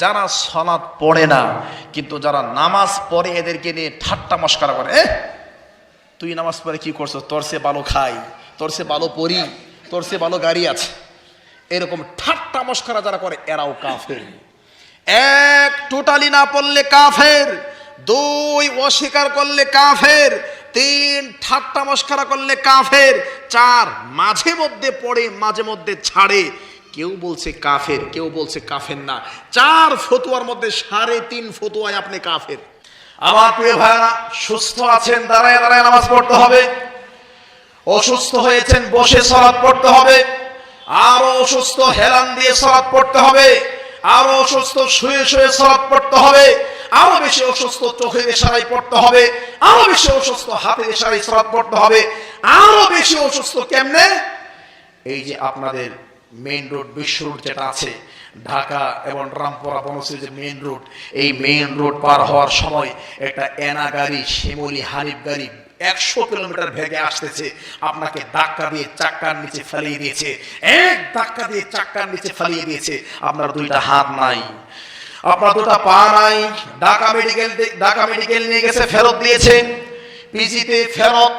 যারা সলাৎ পড়ে না, কিন্তু যারা নামাজ পড়ে এদেরকে নিয়ে ঠাট্টা মস্কারা করে তুই নামাজ পড়ে কি করছ? তোর সে ভালো খাই, তোর সে ভালো পড়ি, তোর সে ভালো গাড়ি আছে। এরকম ঠাট্টা মস্কারা যারা করে, এরাও কাফের। এক টোটালি না পড়লে কাফের, দুই অস্বীকার করলে কাফের, তিন ঠাট্টা মস্কারা করলে কাফের, চার মাঝে মধ্যে পড়ে, মাঝে মধ্যে ছাড়ে। কেউ বলছে কাফের, কেউ বলছে কাফের না। চার ফতুয়ার মধ্যে সাড়ে তিন ফতুয়ায় আপনি কাফের। আমার প্রিয় ভাইরা সুস্থ আছেন, দাঁড়ায় দাঁড়ায় নামাজ পড়তে হবে। অসুস্থ হয়েছেন, বসে সলাৎ পড়তে হবে। আরও অসুস্থ হেলান দিয়ে সলাৎ পড়তে হবে। আরও অসুস্থ শুয়ে শুয়ে সলাৎ পড়তে হবে। আরও বেশি অসুস্থ চোখের ইশারায় পড়তে হবে। আরও বেশি অসুস্থ হাতের ইশারায় সলাৎ পড়তে হবে। আরও বেশি অসুস্থ কেমনে? এই যে আপনাদের মেইন রোড বিশ্ব রোড যেটা আছে, ঢাকা এবং রামপুরা বনশ্রী যে মেইন রোড এই মেইন রোড পার হওয়ার সময় একটা এনা গাড়ি শিমুলি হানিফ গাড়ি একশো কিলোমিটার ভেগে আসতেছে, আপনাকে ধাক্কা দিয়ে চাক্কার নিচে ফেলিয়ে দিয়েছে, এক ধাক্কা দিয়ে চাক্কার নিচে ফেলিয়ে দিয়েছে, আপনার দুইটা হাত নাই, আপনার দুটা পা নাই, ঢাকা মেডিকেল ঢাকা মেডিকেল নিয়ে গেছে, ফেরত দিয়েছে পিজিতে ফেরত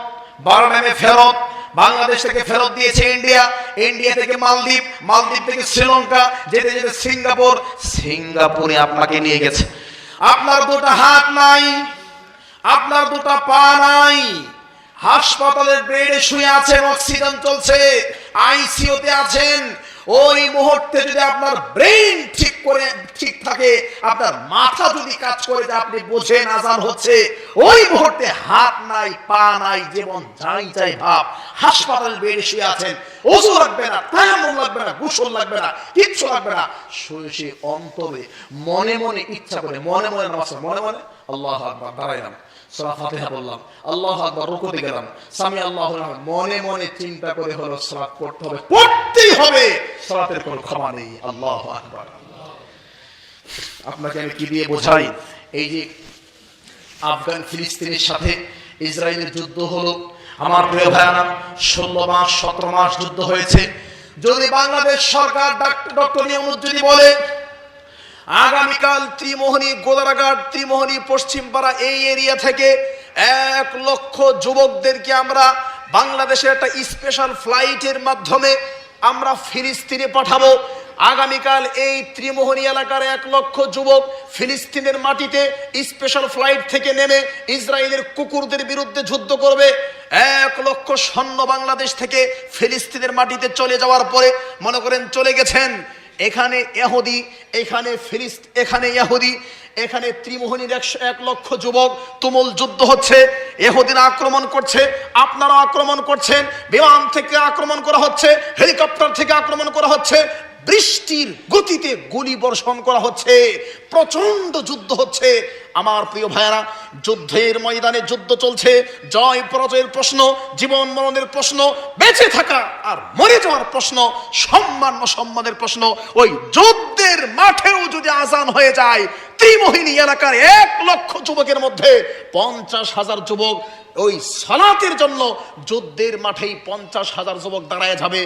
বারোনামে ফেরত বাংলাদেশ থেকে ফেরত দিয়েছে ইন্ডিয়া। ইন্ডিয়া থেকে মালদ্বীপ মালদ্বীপ থেকে শ্রীলঙ্কা, যেতে যেতে সিঙ্গাপুর। সিঙ্গাপুরে আপনাকে নিয়ে গেছে। আপনার দুটা হাত নাই, আপনার দুটা পা নাই। হাসপাতালের বেডে শুয়ে আছেন, অক্সিজেন চলছে, আইসিইউতে আছেন। ওই মুহূর্তে যদি আপনার ব্রেন ঠিক করে ঠিক থাকে। আপনার মাথা যদি কাজ করে যে আপনি বোঝেন আজান হচ্ছে, ওই মুহূর্তে হাত নাই, পা নাই যেমন যাই যাই ভাব। হাসপাতাল বেডে শুয়ে আছেন ওষুধ লাগবে না তায়াম্মুম লাগবে না, গোসল লাগবে না, কিচ্ছু লাগবে না। শুয়ে অন্তরে মনে মনে ইচ্ছা করে, মনে মনে নামাজ মনে মনে আল্লাহ আকবার দাঁড়াইলাম বললাম আল্লাহ আকবার রুকুতে গেলাম। আল্লাহু মনে মনে চিন্তা করে হলো সালাত পড়তে হবে, পড়তেই হবে। সালাতের কোনো ক্ষমা নেই, আল্লাহু আকবার। আপনাকে আমি কি দিয়ে বোঝাই? এই যে আফগান ফিলিস্তিনের সাথে ইসরায়েলের যুদ্ধ হলো। আমার প্রিয় ভাইয়ানা ষোলো মাস সতেরো মাস যুদ্ধ হয়েছে। যদি বাংলাদেশ সরকার ডক্টর ইউনুস যদি বলে আগামীকাল ত্রিমোহনী গোদারাঘাট ত্রিমোহনী পশ্চিমপাড়া এই এরিয়া থেকে এক লক্ষ যুবকদেরকে আমরা বাংলাদেশের একটা স্পেশাল ফ্লাইটের মাধ্যমে আমরা ফিলিস্তিনে পাঠাবো। আগামীকাল এই ত্রিমোহনী এলাকার এক লক্ষ যুবক ফিলিস্তিনের মাটিতে স্পেশাল ফ্লাইট থেকে নেমে ইসরায়েলের কুকুরদের বিরুদ্ধে যুদ্ধ করবে। এক লক্ষ সৈন্য বাংলাদেশ থেকে ফিলিস্তিনের মাটিতে চলে যাওয়ার পরে মনে করেন চলে গেছেন। এখানে এহুদি এখানে ফিলিস্ত, এখানে ইহুদি, এখানে ত্রিমোহনীর একশো এক লক্ষ যুবক তুমুল যুদ্ধ হচ্ছে। এহুদিরা আক্রমণ করছে আপনারা আক্রমণ করছেন। বিমান থেকে আক্রমণ করা হচ্ছে, হেলিকপ্টার থেকে আক্রমণ করা হচ্ছে। বৃষ্টির গতিতে গুলি বর্ষণ করা হচ্ছে। প্রচণ্ড যুদ্ধ হচ্ছে। আমার প্রিয় ভাইয়েরা, যুদ্ধের ময়দানে যুদ্ধ চলছে। জয় পরাজয়ের প্রশ্ন, জীবন মরণের প্রশ্ন, বেঁচে থাকা আর মরে যাওয়ার প্রশ্ন, সম্মান অসম্মানের প্রশ্ন। ওই যুদ্ধের মাঠেও যদি আজান হয়ে যায়, ত্রিমোহিনী এলাকার এক লক্ষ যুবকের মধ্যে পঞ্চাশ হাজার যুবক ওই সালাতের জন্য যুদ্ধের মাঠেই পঞ্চাশ হাজার যুবক দাঁড়ায় যাবে,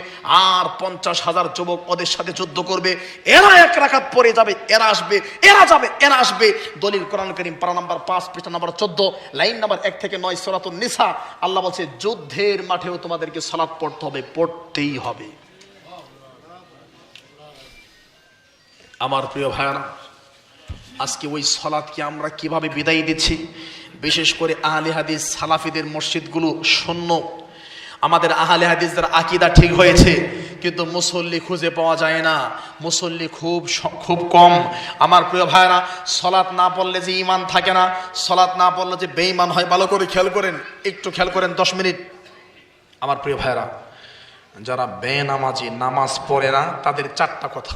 আর পঞ্চাশ হাজার যুবক ওদের সাথে যুদ্ধ করবে। এরা এক রাখাত পরে যাবে, এরা আসবে, এরা যাবে, এরা আসবে। দলিল কোরআন করিম, পারা নাম্বার পাঁচ, পৃষ্ঠা নাম্বার চোদ্দ, লাইন নাম্বার এক থেকে নয়, সরাতুন নিসা। আল্লাহ বলছে, যুদ্ধের মাঠেও তোমাদেরকে সালাত পড়তে হবে, পড়তেই হবে। আমার প্রিয় ভাইয়ারা, আজকে ওই সলাদকে আমরা কীভাবে বিদায় দিচ্ছি? বিশেষ করে আহলে হাদিস সালাফিদের মসজিদগুলো শূন্য। আমাদের আহলে হাদিসদের আকিদা ঠিক হয়েছে, কিন্তু মুসল্লি খুঁজে পাওয়া যায় না। মুসল্লি খুব খুব কম। আমার প্রিয় ভাইরা সলাৎ না পড়লে যে ইমান থাকে না সলাৎ না পড়লে যে বেঈমান হয়, ভালো করে খেয়াল করেন, একটু খেয়াল করেন দশ মিনিট। আমার প্রিয় ভাইরা যারা বে বেনামাজি নামাজ পড়ে না, তাদের চারটা কথা।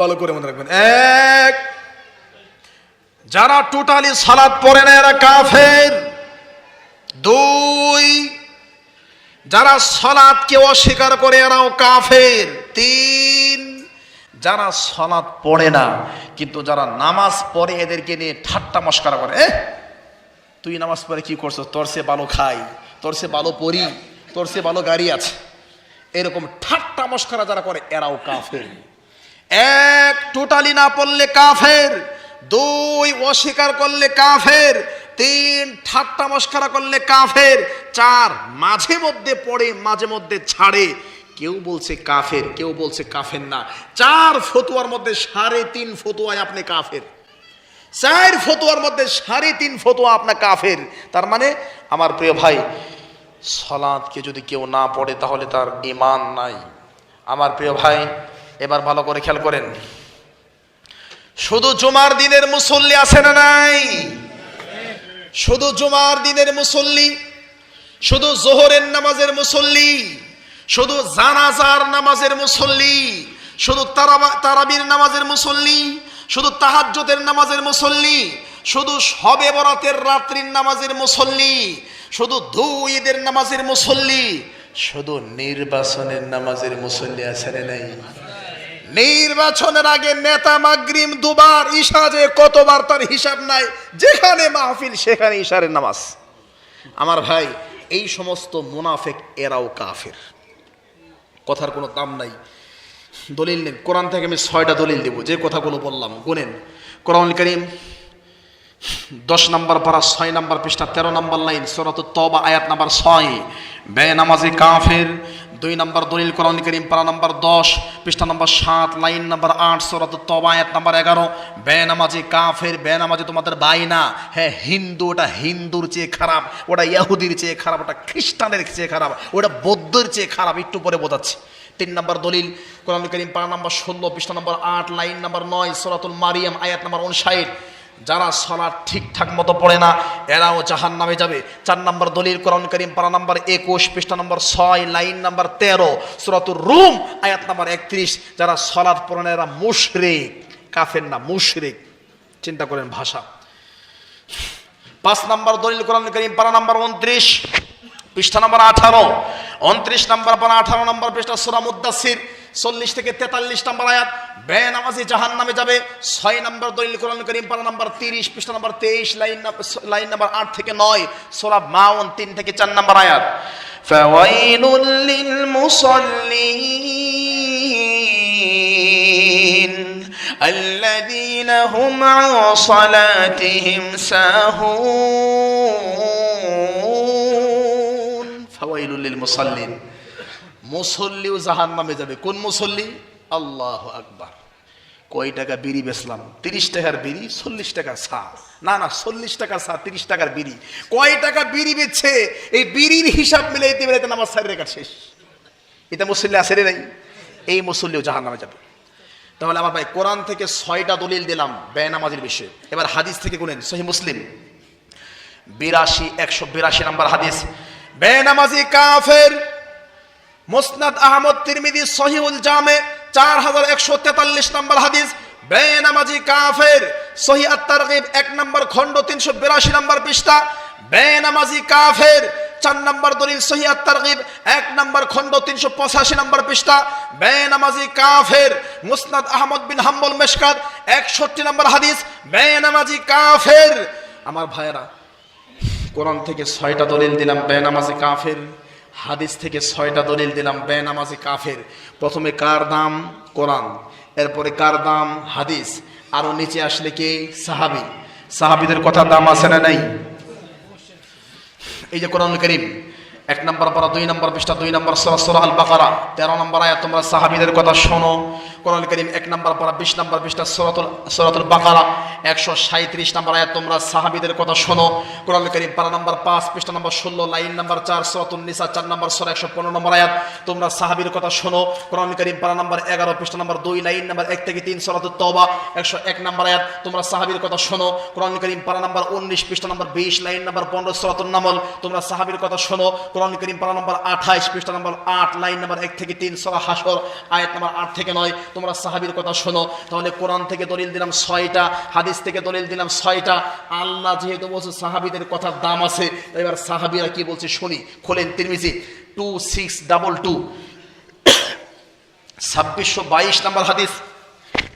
ভালো করে মনে রাখবেন। এক, যারা টোটালি সালাদ পড়ে না, এরা কাফের। দুই, যারা সলাদ সলাদকে অস্বীকার করে, এরাও কাফের। তিন, যারা সলাদ পড়ে না, কিন্তু যারা নামাজ পড়ে, এদেরকে নিয়ে ঠাট্টা মস্কারা করে। তুই নামাজ পড়ে কি করছ? তোর সে ভালো খাই, তোর সে ভালো পড়ি, তোর সে ভালো গাড়ি আছে। এরকম ঠাট্টা মস্কারা যারা করে, এরাও কাফের। এক টোটালি না পড়লে কাফের, দুই অস্বীকার করলে কাফের, তিন ঠাট্টা মস্কারা করলে কাফের, চার মাঝে মধ্যে পড়ে, মাঝে মধ্যে ছাড়ে। কেউ বলছে কাফের, কেউ বলছে কাফের না। চার ফতুয়ার মধ্যে সাড়ে তিন ফতুয়ায় আপনি কাফের। চার ফতুয়ার মধ্যে সাড়ে তিন ফতুয়া আপনার কাফের। তার মানে আমার প্রিয় ভাই সলাদকে যদি কেউ না পড়ে তাহলে তার ইমান নাই। আমার প্রিয় ভাই এবার ভালো করে খেয়াল করেন। শুধু জুমার দিনের মুসল্লি আছে না নাই? শুধু জুমার দিনের মুসল্লি, শুধু জোহরের নামাজের মুসল্লি, শুধু জানাজার নামাজের মুসল্লি, শুধু তারাবা- তারাবির নামাজের মুসল্লি, শুধু তাহাজ্জুদের নামাজের মুসল্লি, শুধু শবে বরাতের রাত্রির নামাজের মুসল্লি, শুধু দু ঈদের নামাজের মুসল্লি, শুধু নির্বাচনের নামাজের মুসল্লি আছে নাই? নির্বাচনের আগে নেতা মাগরিম দুবার ঈশা যে কতবার তার হিসাব নাই? যেখানে মাহফিল, সেখানে ঈশারের নামাজ। আমার ভাই, এই সমস্ত মুনাফেক এরাও কাফের। কথার কোনো দাম নাই। দলিল নেন কোরআন থেকে আমি ছয়টা দলিল দেব। যে কথাগুলো বললাম, গুনেন। কোরআন করিম, দশ নম্বর পারা, ছয় নম্বর পৃষ্ঠা, তেরো নম্বর লাইন সরাত তবা আয়াত নাম্বার ছয়। বে নামাজি কাফের দুই নম্বর দলিল কোরআন করিম, পারা নম্বর দশ, পৃষ্ঠা নম্বর সাত, লাইন নম্বর আট, সরাত তবা আয়াত নাম্বার এগারো। বে নামাজি কাফের বে নামাজি তোমাদের ভাই না। হ্যাঁ হিন্দু, ওটা হিন্দুর চেয়ে খারাপ, ওটা ইয়াহুদির চেয়ে খারাপ, ওটা খ্রিস্টানের চেয়ে খারাপ, ওটা বৌদ্ধের চেয়ে খারাপ, একটু পরে বোঝাচ্ছি। তিন নম্বর দলিল কোরআন করিম, পারা নম্বর ষোলো, পৃষ্ঠা নম্বর আট, লাইন নম্বর নয়, সরাতুল মারিয়াম, আয়াত নম্বর উনষাট যারা সলার ঠিকঠাক মতো পড়ে না, এরাও জাহান নামে যাবে। চার নম্বর দলিল কোরআন করিম, পারা নম্বর একুশ, পৃষ্ঠা নম্বর ছয়, লাইন নম্বর তেরো, সুরাতুর রুম, আয়াত নম্বর একত্রিশ। যারা সলাদ পড়ে না, এরা মুশরিক, কাফের না, মুশরিক। চিন্তা করেন ভাষা। পাঁচ নম্বর দলিল কোরআন করিম, পারা নম্বর উনত্রিশ, পৃষ্ঠা নম্বর আঠারো, উনত্রিশ নম্বর পারা আঠারো নম্বর পৃষ্ঠা সুরা মুদাসির চল্লিশ থেকে তেতাল্লিশ নম্বর আয়াত বে নামাজি জাহান নামে যাবে ছয় নম্বর দলিল কোরআন করিম পারা নম্বর তিরিশ পৃষ্ঠা নম্বর তেইশ লাইন নাম- লাইন নম্বর আট থেকে নয় সোরা মাউন তিন থেকে চার নম্বর আয়াত فويل للمصلين الذين هم عن صلاتهم ساهون فويل للمصلين মুসল্লিও জাহান নামে যাবে। কোন মুসল্লি? আল্লাহ আকবার। কয় টাকা বিড়ি বেচলাম? তিরিশ টাকার বিড়ি, চল্লিশ টাকার চা। না না, চল্লিশ টাকার চা, তিরিশ টাকার বিড়ি। কয় টাকা বিড়ি বেচছে এই বিড়ির হিসাব মিলাইতে মিলাইতে নামাজ সারি রেখার শেষ। এটা মুসল্লি আছে রে নাই এই মুসল্লিও জাহান নামে যাবে। তাহলে আমার ভাই, কোরআন থেকে ছয়টা দলিল দিলাম বেনামাজের বিষয়ে। এবার হাদিস থেকে গুনেন। সহি মুসলিম। বিরাশি, একশো বিরাশি নাম্বার হাদিস। বেনামাজি কাফের মুসনাদ আহমদ তিরমিদি সহিউল জামে, চার হাজার একশো তেতাল্লিশ নম্বর হাদিস, বেনামাজি কাফের, সহি আত্মারগিব এক নম্বর খণ্ড তিনশো বিরাশি নম্বর পৃষ্ঠা, বেনামাজি কাফের, চার নম্বর দলিল সহি আত্মারগিব এক নম্বর খণ্ড তিনশো পঁচাশি নম্বর পৃষ্ঠা, বেনামাজি কাফের, মুসনাদ আহমদ বিন হাম্বল মেশকাত, একষট্টি নম্বর হাদিস, বেনামাজি কাফের। আমার ভাইয়েরা, কোরআন থেকে ছয়টা দলিল দিলাম, বেনামাজি কাফের। হাদিস থেকে ছয়টা দলিল দিলাম, বেনামাজি কাফের। প্রথমে কার দাম কোরআন। এরপরে কার দাম হাদিস। আরও নিচে আসলে কে? সাহাবি। সাহাবিদের কথা দাম আছে না নাই? এই যে কোরআন করিম, এক নম্বর পরা, দুই নম্বর পৃষ্ঠা, দুই নম্বর সরাসর সরা আল বাকারা তেরো নম্বর আয়াত, তোমরা সাহাবিদের কথা শোনো। কোরআন করিম এক নম্বর পারা, বিশ নম্বর পৃষ্ঠা, সরাতুল সরাতুল বাকারা, একশো সাঁত্রিশ নম্বর আয়াত। তোমরা সাহাবিদের কথা শোনো। কোরআন করিম পারা নম্বর পাঁচ, পৃষ্ঠা নম্বর ষোলো, লাইন নম্বর চার সরাতুল নিসা চার নম্বর সরা, একশো পনেরো নম্বর আয়াত। তোমরা সাহাবির কথা শোনো। কোরআন করিম পারা নম্বর এগারো, পৃষ্ঠা নম্বর দুই, লাইন নম্বর এক থেকে তিন সরাতুল তবা একশো এক নম্বর আয়াত। তোমরা সাহাবির কথা শোনো। কোরআন করিম পারা নম্বর উনিশ, পৃষ্ঠা নম্বর বিশ, লাইন নম্বর পনেরো সরাতুল নামল। তোমরা সাহাবির কথা শোনো। কোরআন করিম পারা নম্বর আঠাইশ পৃষ্ঠা নম্বর আট, লাইন নম্বর এক থেকে তিন, সরা হাসর আয়াত নম্বর আট থেকে নয়। তোমরা সাহাবির কথা শোনো। তাহলে কোরআন থেকে দলিল দিলাম ছয়টা, হাদিস থেকে দলিল দিলাম ছয়টা। আল্লাহ যেহেতু বলছে সাহাবিদের কথার দাম আছে এবার সাহাবিরা কি বলছে শুনি, খোলেন Tirmidhi. Two six double two. ছাব্বিশশো বাইশ নম্বর হাদিস।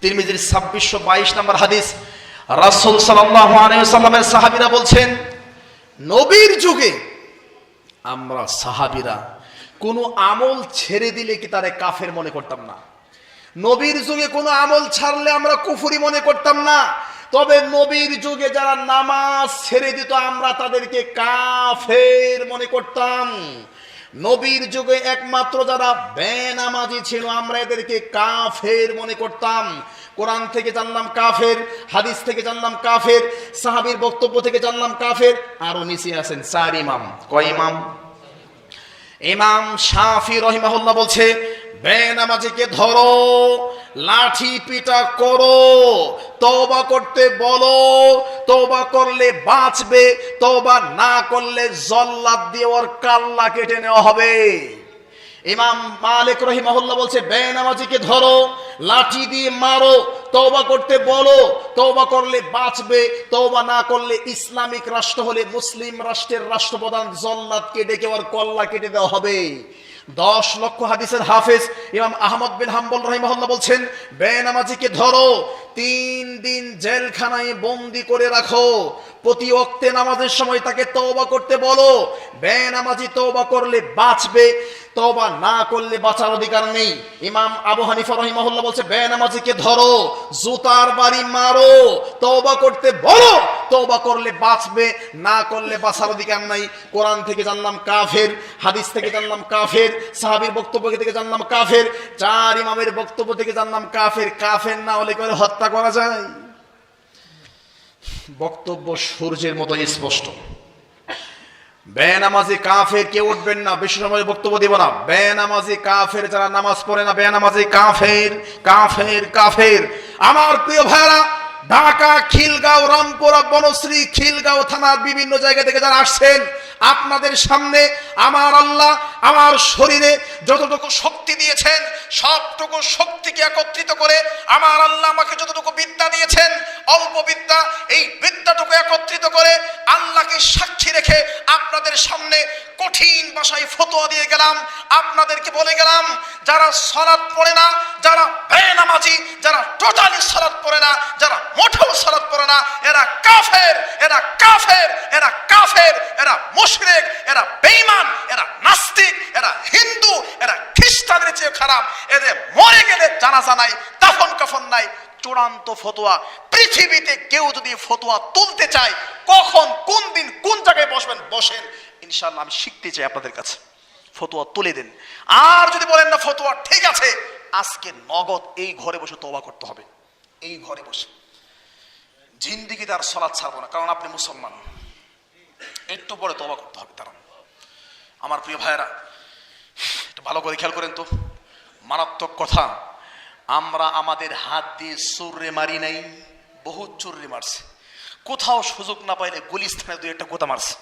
তিরমিজির ছাব্বিশশো বাইশ নম্বর হাদিস। রাসুল সাল্লাহ আলাইসাল্লামের সাহাবিরা বলছেন, নবীর যুগে আমরা সাহাবিরা কোনো আমল ছেড়ে দিলে কি তারে কাফের মনে করতাম না? নবীর যুগে কোনো আমল ছাড়লে আমরা কুফুরি মনে করতাম না। তবে নবীর যুগে যারা নামাজ ছেড়ে দিত, আমরা তাদেরকে কাফের মনে করতাম। নবীর যুগে একমাত্র যারা বেনামাজি ছিল, আমরা এদেরকে কাফের মনে করতাম। কোরআন থেকে জানলাম কাফের, হাদিস থেকে জানলাম কাফের, সাহাবীর বক্তব্য থেকে জানলাম কাফের, আরও নিচে আছেন চার ইমাম। কয় ইমাম? ইমাম শাফি রহিমাহুল্লাহ বলছে বেনামাজিকে ধরো, লাঠি পিটা করো, তওবা করতে বলো, তওবা করলে বাঁচবে, তওবা না করলে জল্লাদ দিয়ে ওর কাল্লা কেটে নেওয়া হবে। ইমাম মালিক রহিমাহুল্লাহ বলছে, বেনামাজিকে ধরো, লাঠি দিয়ে মারো, তওবা করতে বলো, তওবা করলে বাঁচবে, তওবা না করলে ইসলামিক রাষ্ট্র হলে মুসলিম রাষ্ট্রের রাষ্ট্রপ্রধান জল্লাদকে ডেকে ওর কল্লা কেটে দেওয়া হবে। দশ লক্ষ হাদিসের হাফেজ ইমাম আহমদ বিন হাম্বল রহিমহল্লা বলছেন, বেনামাজিকে ধরো, তিন দিন জেলখানায় বন্দি করে রাখো, প্রতি অক্তে নামাজের সময় তাকে তওবা করতে বলো, বেনামাজি তওবা করলে বাঁচবে। তওবা না করলে বাঁচার অধিকার নেই। ইমাম আবু হানিফা রহিমাহুল্লাহ বলছে, বেনামাজিকে ধরো, জুতার বাড়ি মারো, তওবা করতে বলো, তওবা করলে বাঁচবে, না করলে বাঁচার অধিকার নাই। কোরআন থেকে জানলাম কাফের, হাদিস থেকে জানলাম কাফের, সাহাবীর বক্তব্য থেকে জানলাম কাফের, চার ইমামের বক্তব্য থেকে জানলাম কাফের কাফের না হলে করে হত্যা করা যায়? বক্তব্য সূর্যের মতো স্পষ্ট। বেনামাজি কাফের কেউ উঠবেন না, বেশি সময় বক্তব্য দিব না। বেনামাজি কাফের যারা নামাজ পড়ে না, বেনামাজি কাফের কাফের কাফের। আমার প্রিয় ভাইরা ঢাকা, খিলগাঁও রামপুরা বনশ্রী, খিলগাঁও থানার বিভিন্ন জায়গা থেকে যারা আসছেন, আপনাদের সামনে আমার আল্লাহ, আমার শরীরে যতটুকু শক্তি দিয়েছেন, সবটুকু শক্তিকে একত্রিত করে আমার আল্লাহ আমাকে যতটুকু বিদ্যা দিয়েছেন, অল্প বিদ্যা, এই বিদ্যাটুকু একত্রিত করে আল্লাহকে সাক্ষী রেখে আপনাদের সামনে কঠিন ভাষায় ফতোয়া দিয়ে গেলাম। আপনাদেরকে বলে গেলাম, যারা সলাৎ পড়ে না, যারা বেনামাজি যারা টোটালি সলাৎ পড়ে না, যারা মোটেও সলাৎ পড়ে না, এরা কাফের এরা কাফের এরা কাফের, এরা মুশরিক, এরা বেঈমান, এরা নাস্তিক, এরা হিন্দু, এরা খ্রিস্টানের চেয়ে খারাপ, এদের মরে গেলে জানাজা নাই, দাফন কাফন নাই, চূড়ান্ত ফতোয়া। পৃথিবীতে কেউ যদি ফতোয়া তুলতে চায়, কখন, কোন দিন, কোন জায়গায় বসবেন? বসেন। ইনশাল্লাহ আমি শিখতে চাই আপনাদের কাছে। ফতোয়া তুলে দেন। আর যদি বলেন না, ফতোয়া ঠিক আছে আজকে নগদ এই ঘরে বসে তওবা করতে হবে। এই ঘরে বসে। জিন্দিগিতে আর সলাৎ ছাড়বো না, কারণ আপনি মুসলমান। একটু পরে তওবা করতে হবে তারা আমার প্রিয় ভাইয়েরা, একটু ভালো করে খেয়াল করেন তো। মারাত্মক কথা, আমরা আমাদের হাত দিয়ে চুররে মারি নাই বহু চুররে মারছে। কোথাও সুযোগ না পাইলে গুলিস্থানে দুই একটা গোতা মারছে।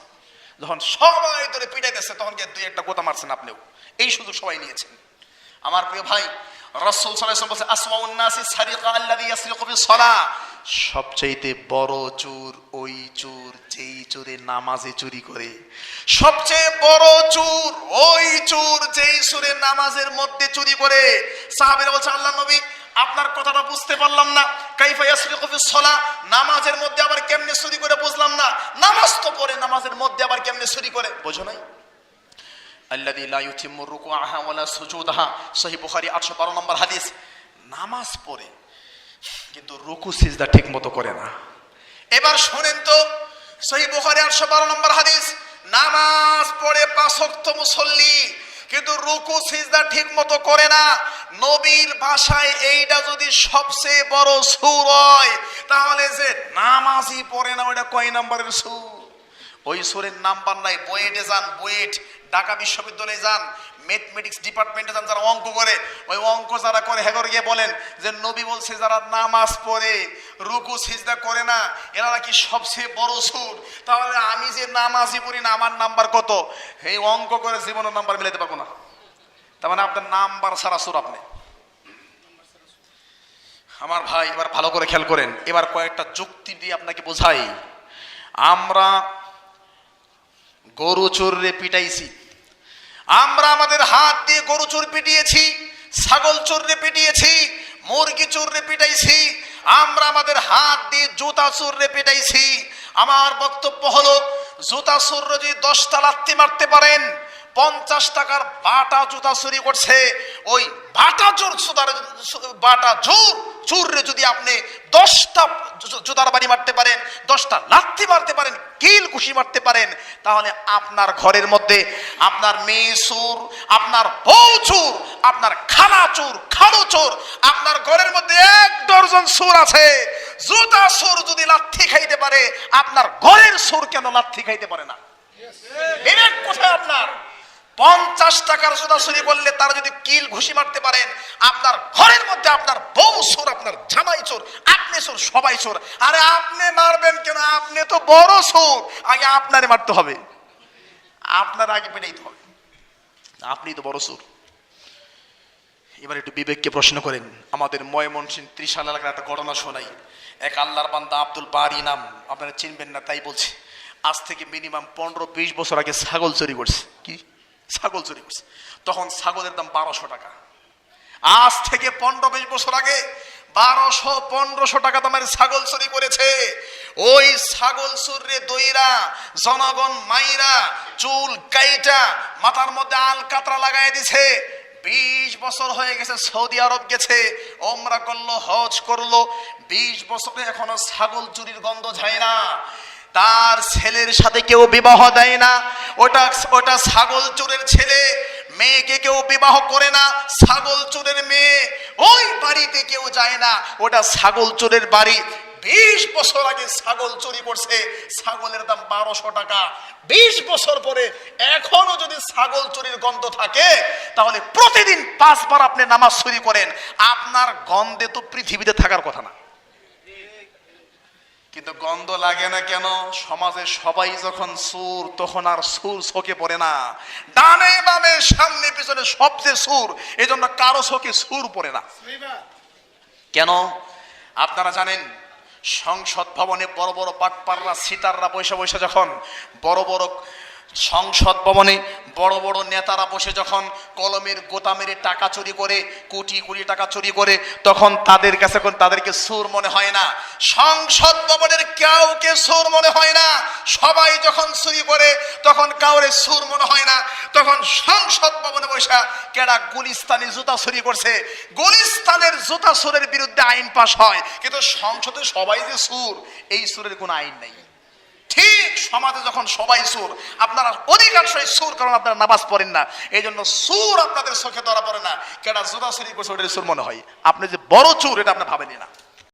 যখন সবাই ধরে পিটাইতেছে, তখন দুই একটা গোতা মারছেন আপনিও। এই সুযোগ সবাই নিয়েছেন। আমার প্রিয় ভাই, রসুল সাল্লাল্লাহু বলছে আসমাউন নাসি সারিকা আল্লাযী ইয়াসরিকু বিসসালাহ। সবচাইতে বড় চোর ওই চোর যেই চোরে নামাজে চুরি করে। সবচেয়ে বড় চোর ওই চোর যেই চোরে নামাজের মধ্যে চুরি করে। সাহাবীরা বলছে আল্লাহ নবী, আপনার কথাটা বুঝতে পারলাম না। কাইফা ইয়াসরিকু বিসসালাহ? নামাজের মধ্যে আবার কেমনে চুরি করে বুঝলাম না। নামাজ তো পড়ে, নামাজের মধ্যে আবার কেমনে চুরি করে? বোঝো নাই? আল্লাযী লা ইউতিম্মু রুকুআহা ওয়ালা সুজুদাহা সহিহ বুখারী 812 নম্বর হাদিস। নামাজ পড়ে, কিন্তু রুকু, সিজদা ঠিক মতো করে না। এবার শুনেন তো সহিহ বুখারী 812 নম্বর হাদিস, নামাজ পড়ে পাঁচ ওয়াক্ত মুসল্লি, কিন্তু রুকু, সিজদা ঠিক মতো করে না। নবীর ভাষায় এইটা যদি সবচেয়ে বড় সুর হয়, তাহলে যে নামাজই পড়ে না, ওইটা কয় নম্বরের সুর? ওই সুরের নাম্বার নাই, বুয়েটে যান, বুয়েট। ঢাকা বিশ্ববিদ্যালয়ে যান ম্যাথমেটিক্স ডিপার্টমেন্টে যান, যারা অঙ্ক করে, ওই অঙ্ক যারা করে হেগর গিয়ে বলেন যে নবী বলছে, যারা নামাজ পড়ে, রুকু, সিজদা করে না, এরা নাকি সবচেয়ে বড় সুর। তাহলে আমি যে নামাজই পড়ি না, আমার নাম্বার কত? এই অঙ্ক করে জীবনের নাম্বার মিলাতে পারব না। তার মানে আপনার নাম্বার সারা সুর আপনি। আমার ভাই, এবার ভালো করে খেয়াল করেন। এবার কয়েকটা যুক্তি দিয়ে আপনাকে বোঝাই। আমরা গরু চোররে পিটাইছি। আমরা আমাদের হাত দিয়ে গরু চোর পিটিয়েছি, ছাগল চোররে পিটিয়েছি, মুরগি চোররে পিটাইছি, আমরা আমাদের হাত দিয়ে জুতা চোররে পিটাইছি। আমার বক্তব্য হলো, জুতা চোর যদি দশটা লাত্তি মারতে পারেন, পঞ্চাশ টাকার বাটা জুতা চুরি করছে। ওই বাটা জোর বাটা জোর চুররে যদি আপনি দশটা জুতার বাড়ি মারতে পারেন দশটা লাথি মারতে পারেন কিল কুশি মারতে পারেন তাহলে আপনার ঘরের মধ্যে আপনার মেয়ে চোর আপনার বউ চোর আপনার খালা চোর খালো চোর আপনার ঘরের মধ্যে এক ডজন সুর আছে। জুতা সুর যদি লাথি খাইতে পারে আপনার ঘরের সুর কেন লাথি খাইতে পারে না? বিবেক কোথায় আপনার? পঞ্চাশ টাকার সোদা চুরি করলে তার যদি কিল ঘুষি মারতে পারেন, আপনার ঘরের মধ্যে আপনার বউ চোর, আপনার জামাই চোর, আপনি চোর, সবাই চোর। আরে আপনি মারবেন কেন? আপনি তো বড় চোর। আগে আপনারে মারতে হবে। আপনার আগে পেটাইতে হবে। আপনি তো বড় চোর। এবার একটু বিবেককে প্রশ্ন করেন, আমাদের ময়মনসিং ত্রিশাল এলাকার একটা ঘটনা শোনাই। এক আল্লাহর বান্দা আব্দুল বারি নাম, আপনারা চিনবেন না, তাই বলছি। আজ থেকে মিনিমাম পনেরো বিশ বছর আগে ছাগল চুরি করছে। কি? ছাগল চুরি করছে। তখন ছাগলের দাম বারোশো টাকা। আজ থেকে পনেরো বিশ বছর আগে বারোশো পনেরোশো টাকা দামের ছাগল চুরি করেছে। ওই ছাগল চুরে দইরা, জনগণ মাইরা, চুল কাইটা, মাথার মধ্যে আল কাতরা লাগাই দিছে। বিশ বছর হয়ে গেছে, সৌদি আরব গেছে, ওমরা করল, হজ করল। বিশ বছরে এখনও ছাগল চুরির গন্ধ যায় না। তার ছেলের সাথে কেউ বিবাহ দেয় না। ওটা ওটা ছাগল চোরের ছেলে। মেয়েকে কেউ বিবাহ করে না। ছাগল চোরের মেয়ে। ওই বাড়িতে কেউ যায় না। ওটা ছাগল চোরের বাড়ি। বিশ বছর আগে ছাগল চুরি করছে। ছাগলের দাম বারোশো টাকা। বিশ বছর পরে এখনও যদি ছাগল চুরির গন্ধ থাকে, তাহলে প্রতিদিন পাঁচবার আপনি নামাজ চুরি করেন। আপনার গন্ধে তো পৃথিবীতে থাকার কথা না। কিন্তু গন্ধ লাগে না কেন? সমাজে সবাই যখন সুর, তখন আর সুর শোকে পড়ে না। ডানে বামে, সামনে, পিছনে সবচেয়ে সুর। এই জন্য কারও শোকে সুর পড়ে না। কেন? আপনারা জানেন, সংসদ ভবনে বড় বড় বাটপাররা, সিটাররা বসে বসে যখন বড় বড় সংসদ ভবনে বড় বড় নেতারা বসে যখন কলমের গোতা মেরে টাকা চুরি করে, কোটি কোটি টাকা চুরি করে, তখন তাদের কাছে এখন তাদেরকে সুর মনে হয় না। সংসদ ভবনের কাউকে সুর মনে হয় না। সবাই যখন চুরি করে, তখন কাউরে সুর মনে হয় না। তখন সংসদ ভবনে বসে কেডা গুলিস্তানি জুতা চুরি করছে। গুলিস্তানের জুতা সুরের বিরুদ্ধে আইন পাশ হয়। কিন্তু সংসদে সবাই যে সুর, এই সুরের কোনো আইন নেই। ঠিক সমাজে যখন সবাই সুর, আপনারা অধিকাংশই সুর কারণ আপনারা নামাজ পড়েন না। এই জন্য সুর আপনাদের চোখে ধরা পড়ে না। কেনা জোদা শরীর সুর মনে হয়। আপনি যে বড় চুর, এটা আপনি ভাবেনি না।